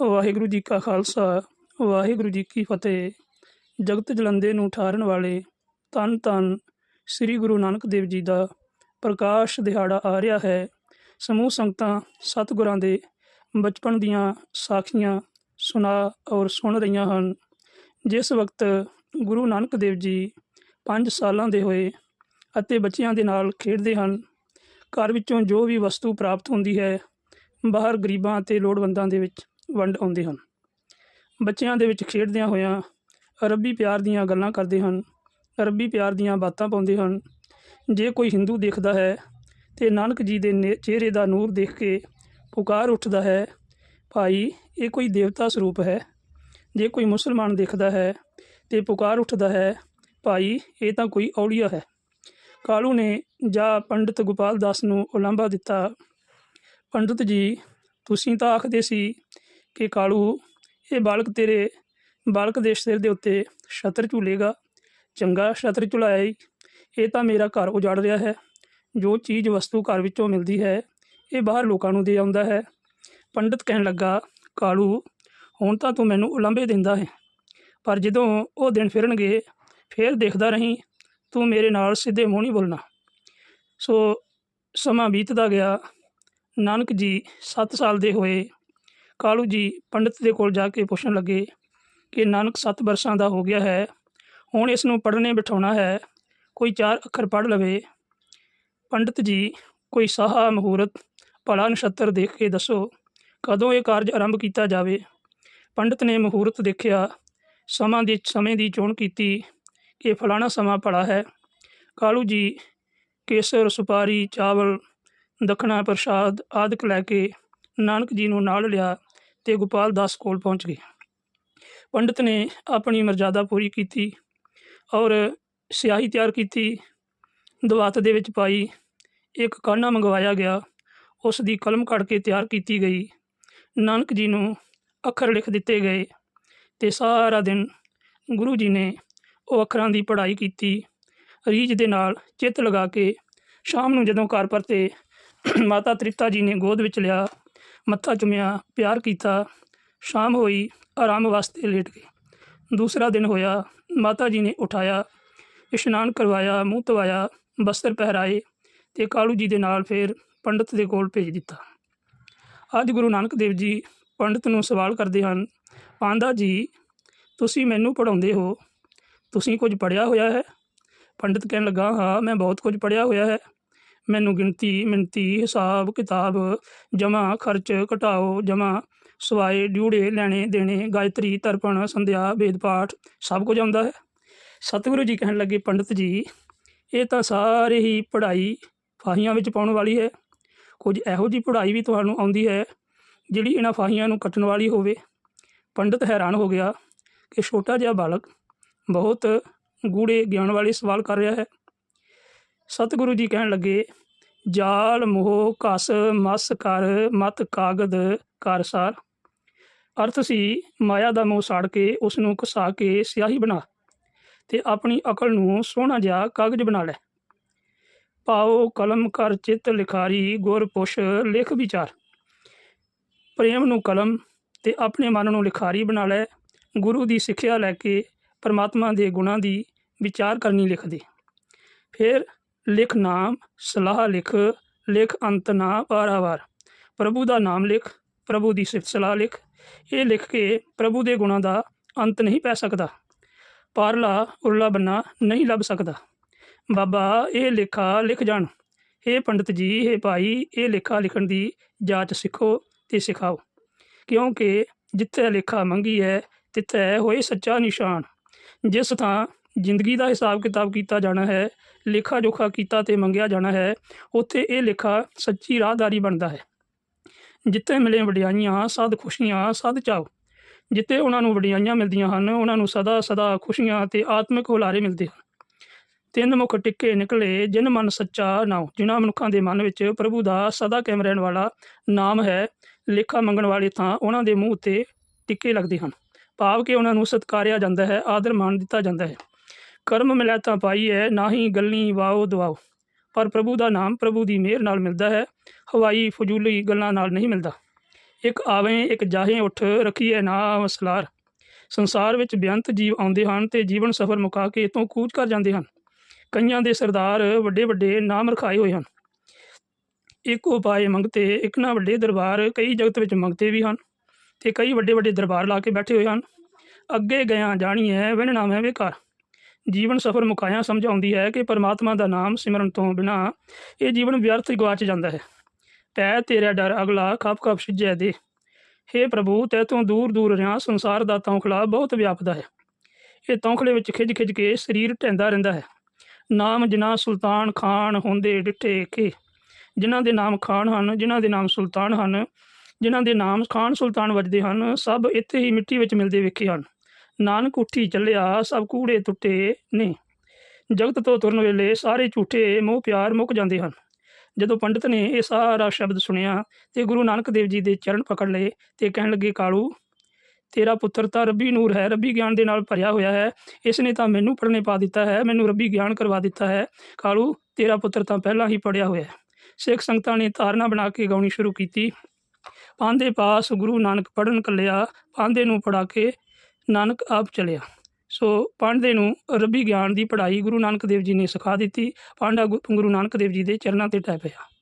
ਵਾਹਿਗੁਰੂ ਜੀ ਕਾ ਖਾਲਸਾ, ਵਾਹਿਗੁਰੂ ਜੀ ਕੀ ਫਤਿਹ। ਜਗਤ ਜਲੰਦੇ ਨੂੰ ਠਾਰਨ ਵਾਲੇ ਧੰਨ ਧੰਨ ਸ੍ਰੀ ਗੁਰੂ ਨਾਨਕ ਦੇਵ ਜੀ ਦਾ ਪ੍ਰਕਾਸ਼ ਦਿਹਾੜਾ ਆ ਰਿਹਾ ਹੈ। ਸਮੂਹ ਸੰਗਤਾਂ, ਸਤਿਗੁਰਾਂ ਦੇ ਬਚਪਨ ਦੀਆਂ ਸਾਖੀਆਂ ਸੁਣਾ ਔਰ ਸੁਣ ਰਹੀਆਂ ਹਨ। ਜਿਸ ਵਕਤ ਗੁਰੂ ਨਾਨਕ ਦੇਵ ਜੀ 5 ਸਾਲਾਂ ਦੇ ਹੋਏ ਅਤੇ ਬੱਚਿਆਂ ਦੇ ਨਾਲ ਖੇਡਦੇ ਹਨ, ਘਰ ਵਿੱਚੋਂ ਜੋ ਵੀ ਵਸਤੂ ਪ੍ਰਾਪਤ ਹੁੰਦੀ ਹੈ, ਬਾਹਰ ਗਰੀਬਾਂ ਅਤੇ ਲੋੜਵੰਦਾਂ ਦੇ ਵਿੱਚ ਵੰਡ ਆਉਂਦੇ ਹਨ। ਬੱਚਿਆਂ ਦੇ ਵਿੱਚ ਖੇਡਦਿਆਂ ਹੋਇਆਂ ਰੱਬੀ ਪਿਆਰ ਦੀਆਂ ਗੱਲਾਂ ਕਰਦੇ ਹਨ। ਰੱਬੀ ਪਿਆਰ ਦੀਆਂ ਬਾਤਾਂ ਪਾਉਂਦੇ ਹਨ। ਜੇ ਕੋਈ ਹਿੰਦੂ ਦੇਖਦਾ ਹੈ ਤੇ ਨਾਨਕ ਜੀ ਦੇ ਨੇ- ਚਿਹਰੇ ਦਾ ਨੂਰ ਦੇਖ ਕੇ ਪੁਕਾਰ ਉੱਠਦਾ ਹੈ, ਭਾਈ, ਇਹ ਕੋਈ ਦੇਵਤਾ ਸਰੂਪ ਹੈ। ਜੇ ਕੋਈ ਮੁਸਲਮਾਨ ਦੇਖਦਾ ਹੈ ਤੇ ਪੁਕਾਰ ਉੱਠਦਾ ਹੈ, ਭਾਈ, ਇਹ ਤਾਂ ਕੋਈ ਔਲੀਆ ਹੈ। ਕਾਲੂ ਨੇ ਜਾਂ ਪੰਡਿਤ ਗੋਪਾਲ ਦਾਸ ਨੂੰ ਉਲਾਂਭਾ ਦਿੱਤਾ? ਪੰਡਿਤ ਜੀ, ਤੁਸੀਂ ਤਾਂ ਆਖਦੇ ਸੀ ਕਿ ਕਾਲੂ, ਇਹ ਬਾਲਕ ਤੇਰੇ ਬਾਲਕ ਦੇ ਸਿਰ ਦੇ ਉੱਤੇ ਛਤਰ ਝੂਲੇਗਾ। ਚੰਗਾ ਛਤਰ ਝੁਲਾਇਆ ਈ ਇਹ ਤਾਂ ਮੇਰਾ ਘਰ ਉਜਾੜ ਰਿਹਾ ਹੈ। ਜੋ ਚੀਜ਼ ਵਸਤੂ ਘਰ ਵਿੱਚੋਂ ਮਿਲਦੀ ਹੈ, ਇਹ ਬਾਹਰ ਲੋਕਾਂ ਨੂੰ ਦੇ ਆਉਂਦਾ ਹੈ। ਪੰਡਿਤ ਕਹਿਣ ਲੱਗਾ, ਕਾਲੂ, ਹੁਣ ਤਾਂ ਤੂੰ ਮੈਨੂੰ ਉਲੰਭੇ ਦਿੰਦਾ ਹੈ। ਪਰ ਜਦੋਂ ਉਹ ਦਿਨ ਫਿਰਨਗੇ, ਫੇਰ ਦੇਖਦਾ ਰਹੀਂ, ਤੂੰ ਮੇਰੇ ਨਾਲ ਸਿੱਧੇ ਮੂੰਹ ਨਹੀਂ ਬੋਲਣਾ। ਸੋ ਸਮਾਂ ਬੀਤਦਾ ਗਿਆ। ਨਾਨਕ ਜੀ 7 ਸਾਲ ਦੇ ਹੋਏ। ਕਾਲੂ ਜੀ ਪੰਡਿਤ ਦੇ ਕੋਲ ਜਾ ਕੇ ਪੁੱਛਣ ਲੱਗੇ ਕਿ ਨਾਨਕ 7 ਵਰਸ਼ਾਂ ਦਾ ਹੋ ਗਿਆ ਹੈ, ਹੁਣ ਇਸ ਨੂੰ ਪੜ੍ਹਨੇ ਬਿਠਾਉਣਾ ਹੈ, ਕੋਈ ਚਾਰ ਅੱਖਰ ਪੜ੍ਹ ਲਵੇ। ਪੰਡਿਤ ਜੀ, ਕੋਈ ਸਾਹਾ ਮਹੂਰਤ, ਭਲਾ ਨਛੱਤਰ ਦੇਖ ਕੇ ਦੱਸੋ, ਕਦੋਂ ਇਹ ਕਾਰਜ ਆਰੰਭ ਕੀਤਾ ਜਾਵੇ? ਪੰਡਿਤ ਨੇ ਮਹੂਰਤ ਦੇਖਿਆ, ਸਮਾਂ ਦੀ, ਸਮੇਂ ਦੀ ਚੋਣ ਕੀਤੀ ਕਿ ਫਲਾਣਾ ਸਮਾਂ ਭਲਾ ਹੈ। ਕਾਲੂ ਜੀ ਕੇਸਰ, ਸੁਪਾਰੀ, ਚਾਵਲ, ਦਖਣਾ ਪ੍ਰਸ਼ਾਦ ਆਦਿਕ ਲੈ ਕੇ ਨਾਨਕ ਜੀ ਨੂੰ ਨਾਲ ਲਿਆ। ਤੇ ਗੋਪਾਲ ਦਾਸ ਕੋਲ ਪਹੁੰਚ ਗਏ। ਪੰਡਿਤ ਨੇ ਆਪਣੀ ਮਰਜ਼ਾਦਾ ਪੂਰੀ ਕੀਤੀ ਔਰ ਸਿਆਹੀ ਤਿਆਰ ਕੀਤੀ। ਦਵਾਤ ਦੇ ਵਿੱਚ ਪਾਈ ਇੱਕ ਕਾਨਾ ਮੰਗਵਾਇਆ ਗਿਆ। ਉਸ ਦੀ ਕਲਮ ਕੱਢ ਕੇ ਤਿਆਰ ਕੀਤੀ ਗਈ। ਨਾਨਕ ਜੀ ਨੂੰ ਅੱਖਰ ਲਿਖ ਦਿੱਤੇ ਗਏ ਤੇ ਸਾਰਾ ਦਿਨ ਗੁਰੂ ਜੀ ਨੇ ਉਹ ਅੱਖਰਾਂ ਦੀ ਪੜ੍ਹਾਈ ਕੀਤੀ। ਰੀਝ ਦੇ ਨਾਲ ਚਿੱਤ ਲਗਾ ਕੇ ਸ਼ਾਮ ਨੂੰ ਜਦੋਂ ਘਰ ਪਰਤੇ ਮਾਤਾ ਤ੍ਰਿਪਤਾ ਜੀ ਨੇ ਗੋਦ ਵਿੱਚ ਲਿਆ ਮੱਥਾ ਚੁੰਮਿਆ ਪਿਆਰ ਕੀਤਾ। ਸ਼ਾਮ ਹੋਈ, ਆਰਾਮ ਵਾਸਤੇ ਲੇਟ ਗਏ। ਦੂਸਰਾ ਦਿਨ ਹੋਇਆ, ਮਾਤਾ ਜੀ ਨੇ ਉਠਾਇਆ, ਇਸ਼ਨਾਨ ਕਰਵਾਇਆ, ਮੂੰਹ ਧਵਾਇਆ ਬਸਤਰ ਪਹਿਰਾਏ ਤੇ ਕਾਲੂ ਜੀ ਦੇ ਨਾਲ ਫਿਰ ਪੰਡਿਤ ਦੇ ਕੋਲ ਭੇਜ ਦਿੱਤਾ। ਅੱਜ ਗੁਰੂ ਨਾਨਕ ਦੇਵ ਜੀ ਪੰਡਿਤ ਨੂੰ ਸਵਾਲ ਕਰਦੇ ਹਨ, ਪਾਂਦਾ ਜੀ, ਤੁਸੀਂ ਮੈਨੂੰ ਪੜਾਉਂਦੇ ਹੋ? ਤੁਸੀਂ ਕੁਝ ਪੜਿਆ ਹੋਇਆ ਹੈ? ਪੰਡਿਤ ਕਹਿਣ ਲੱਗਾ, ਹਾਂ, ਮੈਂ ਬਹੁਤ ਕੁਝ ਪੜਿਆ ਹੋਇਆ ਹੈ। ਮੈਨੂੰ ਗਿਣਤੀ ਮਿਣਤੀ ਹਿਸਾਬ, ਕਿਤਾਬ ਜਮਾ ਖਰਚ, ਘਟਾਓ ਜਮਾ ਸਵਾਏ, ਡਿਊੜੇ, ਲੈਣੇ, ਦੇਣੇ, ਗਾਇਤਰੀ, ਤਰਪਣ, ਸੰਧਿਆ, ਵੇਦ ਪਾਠ, ਸਭ ਕੁਝ ਆਉਂਦਾ ਹੈ। ਸਤਿਗੁਰੂ ਜੀ ਕਹਿਣ ਲੱਗੇ, ਪੰਡਿਤ ਜੀ, ਇਹ ਤਾਂ ਸਾਰੇ ਹੀ ਪੜ੍ਹਾਈ ਫਾਹੀਆਂ ਵਿੱਚ ਪਾਉਣ ਵਾਲੀ ਹੈ। ਕੁਝ ਇਹੋ ਜੀ ਪੜ੍ਹਾਈ ਵੀ ਤੁਹਾਨੂੰ ਆਉਂਦੀ ਹੈ, ਜਿਹੜੀ ਇਹਨਾਂ ਫਾਹੀਆਂ ਨੂੰ ਕੱਟਣ ਵਾਲੀ ਹੋਵੇ। ਪੰਡਿਤ ਹੈਰਾਨ ਹੋ ਗਿਆ ਕਿ ਛੋਟਾ ਜਿਹਾ ਬਾਲਕ ਬਹੁਤ ਗੂੜੇ ਗਿਆਨ ਵਾਲੇ ਸਵਾਲ ਕਰ ਰਿਹਾ ਹੈ। ਸਤਿਗੁਰੂ ਜੀ ਕਹਿਣ ਲੱਗੇ, ਜਾਲ, ਮੋਹ ਕਸ ਮਸ ਕਰ, ਮਤ ਕਾਗਦ ਕਰ ਸਾਰ। ਅਰਥ ਸੀ, ਮਾਇਆ ਦਾ ਮੋਹ ਸਾੜ ਕੇ ਉਸ ਨੂੰ ਘਸਾ ਕੇ ਸਿਆਹੀ ਬਣਾ ਤੇ ਆਪਣੀ ਅਕਲ ਨੂੰ ਸੋਹਣਾ ਜਿਹਾ ਕਾਗਜ਼ ਬਣਾ ਲੈ। ਪਾਓ ਕਲਮ ਕਰ ਚਿੱਤ ਲਿਖਾਰੀ, ਗੁਰ ਪੁਸ਼ ਲਿਖ ਵਿਚਾਰ। ਪ੍ਰੇਮ ਨੂੰ ਕਲਮ ਤੇ ਆਪਣੇ ਮਨ ਨੂੰ ਲਿਖਾਰੀ ਬਣਾ ਲੈ। ਗੁਰੂ ਦੀ ਸਿੱਖਿਆ ਲੈ ਕੇ ਪਰਮਾਤਮਾ ਦੇ ਗੁਣਾਂ ਦੀ ਵਿਚਾਰ ਕਰਨੀ ਲਿਖਦੇ। ਫਿਰ ਲਿਖ ਨਾਮ, ਸਲਾਹ ਲਿਖ ਲਿਖ ਅੰਤ ਨਾ ਪਾਰਾਵਾਰ ਪ੍ਰਭੂ ਦਾ ਨਾਮ ਲਿਖ, ਪ੍ਰਭੂ ਦੀ ਸਿਫਤ ਸਲਾਹ ਲਿਖ। ਇਹ ਲਿਖ ਕੇ ਪ੍ਰਭੂ ਦੇ ਗੁਣਾਂ ਦਾ ਅੰਤ ਨਹੀਂ ਪੈ ਸਕਦਾ। ਪਾਰਲਾ ਉਰਲਾ ਬੰਨਾ ਨਹੀਂ ਲੱਭ ਸਕਦਾ। ਬਾਬਾ, ਇਹ ਲੇਖਾ ਲਿਖ ਜਾਣ। ਇਹ ਪੰਡਿਤ ਜੀ ਇਹ ਭਾਈ, ਇਹ ਲੇਖਾ ਲਿਖਣ ਦੀ ਜਾਂਚ ਸਿੱਖੋ ਤੇ ਸਿਖਾਓ। ਕਿਉਂਕਿ ਜਿੱਥੇ ਲੇਖਾ ਮੰਗੀ ਹੈ, ਤਿੱਥੇ ਹੋਏ ਸੱਚਾ ਨਿਸ਼ਾਨ। ਜਿਸ ਥਾਂ ਜ਼ਿੰਦਗੀ ਦਾ ਹਿਸਾਬ ਕਿਤਾਬ ਕੀਤਾ ਜਾਣਾ ਹੈ ਲੇਖਾ ਜੋਖਾ ਕੀਤਾ ਤੇ ਮੰਗਿਆ ਜਾਣਾ ਹੈ, ਉੱਥੇ ਇਹ ਲੇਖਾ ਸੱਚੀ ਰਾਹਦਾਰੀ ਬਣਦਾ ਹੈ। ਜਿੱਥੇ ਮਿਲੇ ਵਡਿਆਈਆਂ, ਸਦ ਖੁਸ਼ੀਆਂ, ਸਦ ਚਾਓ ਜਿੱਥੇ ਉਹਨਾਂ ਨੂੰ ਵਡਿਆਈਆਂ ਮਿਲਦੀਆਂ ਹਨ, ਉਹਨਾਂ ਨੂੰ ਸਦਾ ਸਦਾ ਖੁਸ਼ੀਆਂ ਤੇ ਆਤਮਿਕ ਹੁਲਾਰੇ ਮਿਲਦੇ ਹਨ। ਤਿੰਨ ਮੁਖ ਟਿੱਕੇ ਨਿਕਲੇ, ਜਿਨ ਮਨ ਸੱਚਾ ਨਾਉ ਜਿਨ੍ਹਾਂ ਮਨੁੱਖਾਂ ਦੇ ਮਨ ਵਿੱਚ ਪ੍ਰਭੂ ਦਾ ਸਦਾ ਕਾਇਮ ਰਹਿਣ ਵਾਲਾ ਨਾਮ ਹੈ, ਲੇਖਾ ਮੰਗਣ ਵਾਲੇ ਤਾਂ ਉਹਨਾਂ ਦੇ ਮੂੰਹ ਉੱਤੇ ਟਿੱਕੇ ਲੱਗਦੇ ਹਨ। ਭਾਵ ਕਿ ਉਹਨਾਂ ਨੂੰ ਸਤਕਾਰਿਆ ਜਾਂਦਾ ਹੈ, ਆਦਰ ਮਾਣ ਦਿੱਤਾ ਜਾਂਦਾ ਹੈ। ਕਰਮ ਮਿਲਿਆ ਪਾਈ ਹੈ, ਨਾ ਹੀ ਗੱਲੀ ਵਾਓ ਦਵਾਓ। ਪਰ ਪ੍ਰਭੂ ਦਾ ਨਾਮ ਪ੍ਰਭੂ ਦੀ ਮਿਹਰ ਨਾਲ ਮਿਲਦਾ ਹੈ, ਹਵਾਈ ਫਜ਼ੂਲੀ ਗੱਲਾਂ ਨਾਲ ਨਹੀਂ ਮਿਲਦਾ। ਇੱਕ ਆਵੇਂ, ਇੱਕ ਜਾਹੇ ਉੱਠ ਰੱਖੀਏ ਨਾ ਵਸਲਾਰ ਸੰਸਾਰ ਵਿੱਚ ਬੇਅੰਤ ਜੀਵ ਆਉਂਦੇ ਹਨ ਤੇ ਜੀਵਨ ਸਫਰ ਮੁਕਾ ਕੇ ਇਤੋਂ ਕੂਚ ਕਰ ਜਾਂਦੇ ਹਨ। ਕਈਆਂ ਦੇ ਸਰਦਾਰ ਵੱਡੇ ਵੱਡੇ ਨਾਮ ਰਖਾਏ ਹੋਏ ਹਨ। ਇੱਕ ਉਪਾਏ ਮੰਗਤੇ ਇੱਕ ਨਾ ਵੱਡੇ ਦਰਬਾਰ, ਕਈ ਜਗਤ ਵਿੱਚ ਮੰਗਤੇ ਵੀ ਹਨ ਤੇ ਕਈ ਵੱਡੇ ਵੱਡੇ ਦਰਬਾਰ ਲਾ ਕੇ ਬੈਠੇ ਹੋਏ ਹਨ। ਅੱਗੇ ਗਿਆ ਜਾਣੀ ਹੈ ਵਿਣ ਨਾਮੈ ਵਿਕਾਰ। ਜੀਵਨ ਸਫਰ ਮੁਕਾਇਆ ਸਮਝਾਉਂਦੀ ਹੈ ਕਿ ਪਰਮਾਤਮਾ ਦਾ ਨਾਮ ਸਿਮਰਨ ਤੋਂ ਬਿਨਾ ਇਹ ਜੀਵਨ ਵਿਅਰਥ ਹੀ ਗਵਾਚ ਜਾਂਦਾ ਹੈ। ਪੈ ਤੇਰਾ ਡਰ ਅਗਲਾ ਖਪ ਖਪ ਸਿੱਜੈ ਦੇ। ਹੇ ਪ੍ਰਭੂ, ਤੈ ਤੋਂ ਦੂਰ ਦੂਰ ਰਿਆਂ ਸੰਸਾਰ ਦਾ ਤੌਖਲਾ ਬਹੁਤ ਵਿਆਪਦਾ ਹੈ। ਇਹ ਤੌਖਲੇ ਵਿੱਚ ਖਿੱਚ ਖਿੱਚ ਕੇ ਸਰੀਰ ਢਹਿੰਦਾ ਰਹਿੰਦਾ ਹੈ। ਨਾਮ ਜਿਨ੍ਹਾਂ ਸੁਲਤਾਨ ਖਾਨ ਹੁੰਦੇ ਡਿੱਠੇ ਕੇ ਜਿਨ੍ਹਾਂ ਦੇ ਨਾਮ ਖਾਨ ਹਨ, ਜਿਨ੍ਹਾਂ ਦੇ ਨਾਮ ਸੁਲਤਾਨ ਹਨ, ਜਿਨ੍ਹਾਂ ਦੇ ਨਾਮ ਖਾਨ ਸੁਲਤਾਨ ਵੱਜਦੇ ਹਨ, ਸਭ ਇੱਥੇ ਹੀ ਮਿੱਟੀ ਵਿੱਚ ਮਿਲਦੇ ਵੇਖੇ ਹਨ। ਨਾਨਕ ਉੱਠੀ ਚੱਲਿਆ, ਸਭ ਕੂੜੇ ਟੁੱਟੇ ਨੇ। ਜਗਤ ਤੋਂ ਤੁਰਨ ਵੇਲੇ ਸਾਰੇ ਝੂਠੇ ਮੋਹ ਪਿਆਰ ਮੁੱਕ ਜਾਂਦੇ ਹਨ। ਜਦੋਂ ਪੰਡਤ ਨੇ ਇਹ ਸਾਰਾ ਸ਼ਬਦ ਸੁਣਿਆ ਤੇ ਗੁਰੂ ਨਾਨਕ ਦੇਵ ਜੀ ਦੇ ਚਰਨ ਪਕੜ ਲਏ ਤੇ ਕਹਿਣ ਲੱਗੇ, ਕਾਲੂ, ਤੇਰਾ ਪੁੱਤਰ ਤਾਂ ਰੱਬੀ ਨੂਰ ਹੈ, ਰੱਬੀ ਗਿਆਨ ਦੇ ਨਾਲ ਭਰਿਆ ਹੋਇਆ ਹੈ। ਇਸ ਨੇ ਤਾਂ ਮੈਨੂੰ ਪੜ੍ਹਨੇ ਪਾ ਦਿੱਤਾ ਹੈ, ਮੈਨੂੰ ਰੱਬੀ ਗਿਆਨ ਕਰਵਾ ਦਿੱਤਾ ਹੈ। ਕਾਲੂ, ਤੇਰਾ ਪੁੱਤਰ ਤਾਂ ਪਹਿਲਾਂ ਹੀ ਪੜਿਆ ਹੋਇਆ ਹੈ। ਸਿੱਖ ਸੰਗਤਾਂ ਨੇ ਧਾਰਨਾ ਬਣਾ ਕੇ ਗਾਉਣੀ ਸ਼ੁਰੂ ਕੀਤੀ। ਪਾਂਦੇ ਪਾਸ ਗੁਰੂ ਨਾਨਕ ਪੜਨ ਕੱਲਿਆ ਪਾਂਦੇ ਨੂੰ ਪੜਾ ਕੇ ਨਾਨਕ ਆਪ ਚਲਿਆ। ਸੋ ਪਾਂਡੇ ਨੂੰ ਰੱਬੀ ਗਿਆਨ ਦੀ ਪੜ੍ਹਾਈ ਗੁਰੂ ਨਾਨਕ ਦੇਵ ਜੀ ਨੇ ਸਿਖਾ ਦਿੱਤੀ। ਪਾਂਡਾ ਗੁ- ਗੁਰੂ ਨਾਨਕ ਦੇਵ ਜੀ ਦੇ ਚਰਨਾਂ ਤੇ ਟਹਿ ਪਿਆ।